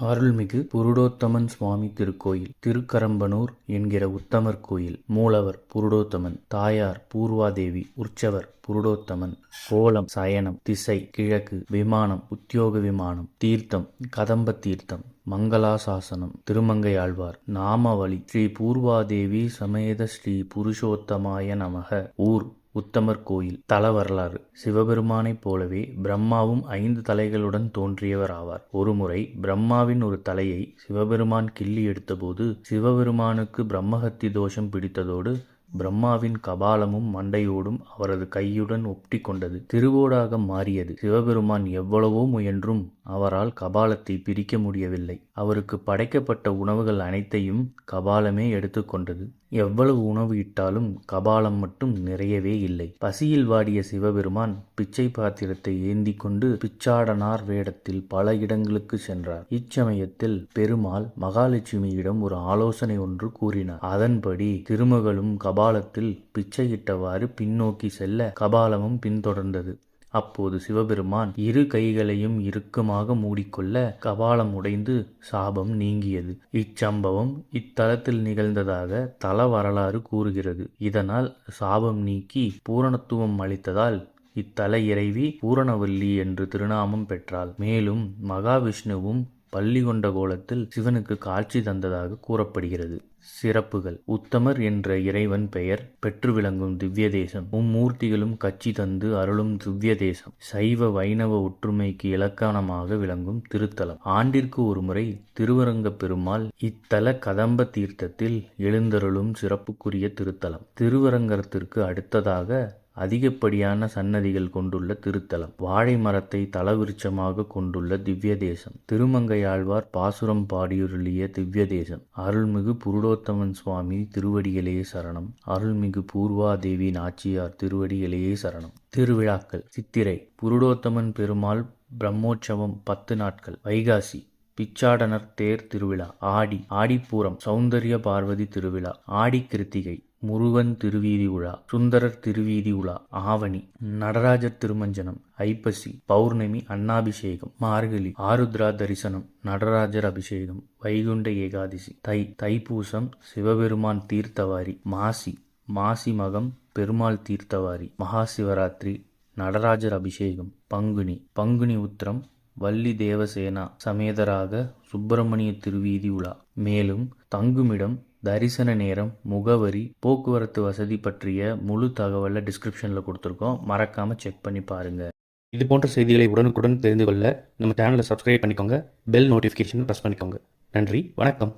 அருள்மிகு புருடோத்தமன் சுவாமி திருக்கோயில் திருக்கரம்பனூர் என்கிற உத்தமர் கோயில் மூலவர் புருடோத்தமன் தாயார் பூர்வாதேவி உற்சவர் புருடோத்தமன் கோலம் சயனம் திசை கிழக்கு விமானம் உத்தியோக விமானம் தீர்த்தம் கதம்ப தீர்த்தம் மங்களாசாசனம் திருமங்கையாழ்வார் நாமவழி ஸ்ரீ பூர்வாதேவி சமேத ஸ்ரீ புருஷோத்தமாய நமக ஊர் உத்தமர் கோயில் தல வரலாறு. சிவபெருமானைப் போலவே பிரம்மாவும் ஐந்து தலைகளுடன் தோன்றியவர் ஆவார் ஒருமுறை பிரம்மாவின் ஒரு தலையை சிவபெருமான் கிள்ளி எடுத்தபோது சிவபெருமானுக்கு பிரம்மஹத்தி தோஷம் பிடித்ததோடு பிரம்மாவின் கபாலமும் மண்டையோடும் அவரது கையுடன் ஒட்டி கொண்டது. திருவோடாக மாறியது. சிவபெருமான் எவ்வளவோ முயன்றும் அவரால் கபாலத்தை பிரிக்க முடியவில்லை. அவருக்கு படைக்கப்பட்ட உணவுகள் அனைத்தையும் கபாலமே எடுத்துக்கொண்டது எவ்வளவு உணவு இட்டாலும் கபாலம் மட்டும் நிறையவே இல்லை. பசியில் வாடிய சிவபெருமான் பிச்சை பாத்திரத்தை ஏந்தி கொண்டு பிச்சாடனார் வேடத்தில் பல இடங்களுக்கு சென்றார். இச்சமயத்தில் பெருமாள் மகாலட்சுமியிடம் ஒரு ஆலோசனை ஒன்று கூறினார். அதன்படி திருமகளும் கபாலத்தில் பிச்சையிட்டவாறு பின்னோக்கி செல்ல கபாலமும் பின்தொடர்ந்தது. அப்போது சிவபெருமான் இரு கைகளையும் இறுக்கமாக மூடிக்கொள்ள கபாலம் உடைந்து சாபம் நீங்கியது. இச்சம்பவம் இத்தலத்தில் நிகழ்ந்ததாக தல வரலாறு கூறுகிறது. இதனால் சாபம் நீக்கி பூரணத்துவம் அளித்ததால் இத்தல இறைவி பூரணவல்லி என்று திருநாமம் பெற்றாள். மேலும் மகாவிஷ்ணுவும் பள்ளி கொண்ட கோலத்தில் சிவனுக்கு காட்சி தந்ததாக கூறப்படுகிறது. சிறப்புகள். உத்தமர் என்ற இறைவன் பெயர் பெற்று விளங்கும் திவ்ய தேசம் மும்மூர்த்திகளும் கட்சி தந்து அருளும் திவ்ய தேசம் சைவ வைணவ ஒற்றுமைக்கு இலக்கணமாக விளங்கும் திருத்தலம். ஆண்டிற்கு ஒருமுறை திருவரங்க பெருமாள் இத்தல கதம்ப தீர்த்தத்தில் எழுந்தருளும் சிறப்புக்குரிய திருத்தலம். திருவரங்கத்திற்கு அடுத்ததாக அதிகப்படியான சன்னதிகள் கொண்டுள்ள திருத்தலம். வாழை மரத்தை தலவிருச்சமாக கொண்டுள்ள திவ்ய தேசம் திருமங்கையாழ்வார் பாசுரம் பாடியுருளிய திவ்ய தேசம் அருள்மிகு புருடோத்தமன் சுவாமி திருவடிகளே சரணம். அருள்மிகு பூர்வாதேவி நாச்சியார் திருவடிகளே சரணம். திருவிழாக்கள். சித்திரை. புருடோத்தமன் பெருமாள் பிரம்மோற்சவம் பத்து நாட்கள். வைகாசி. பிச்சாடனர் தேர் திருவிழா. ஆடி. ஆடிப்பூரம். சௌந்தரிய பார்வதி திருவிழா. ஆடி கிருத்திகை. முருகன் திருவீதி உலா சுந்தரர் திருவீதி உலா ஆவணி நடராஜர் திருமஞ்சனம் ஐப்பசி பௌர்ணமி அன்னாபிஷேகம் மார்கழி ஆருத்ரா தரிசனம் நடராஜர் அபிஷேகம் வைகுண்ட ஏகாதசி தை தைப்பூசம் சிவபெருமான் தீர்த்தவாரி மாசி மாசி மகம் பெருமாள் தீர்த்தவாரி மகா சிவராத்திரி நடராஜர் அபிஷேகம் பங்குனி பங்குனி உத்திரம் வள்ளி தேவசேனா சமேதராக சுப்பிரமணிய திருவீதி உலா. மேலும் தங்குமிடம் தரிசன நேரம் முகவரி போக்குவரத்து வசதி பற்றிய முழு தகவலை டிஸ்கிரிப்ஷனில் கொடுத்துருக்கோம். மறக்காமல் செக் பண்ணி பாருங்கள் இது போன்ற செய்திகளை உடனுக்குடன் தெரிந்து கொள்ள நம்ம சேனலை சப்ஸ்கிரைப் பண்ணிக்கோங்க. பெல் நோட்டிஃபிகேஷன் ப்ரெஸ் பண்ணிக்கோங்க. நன்றி வணக்கம்.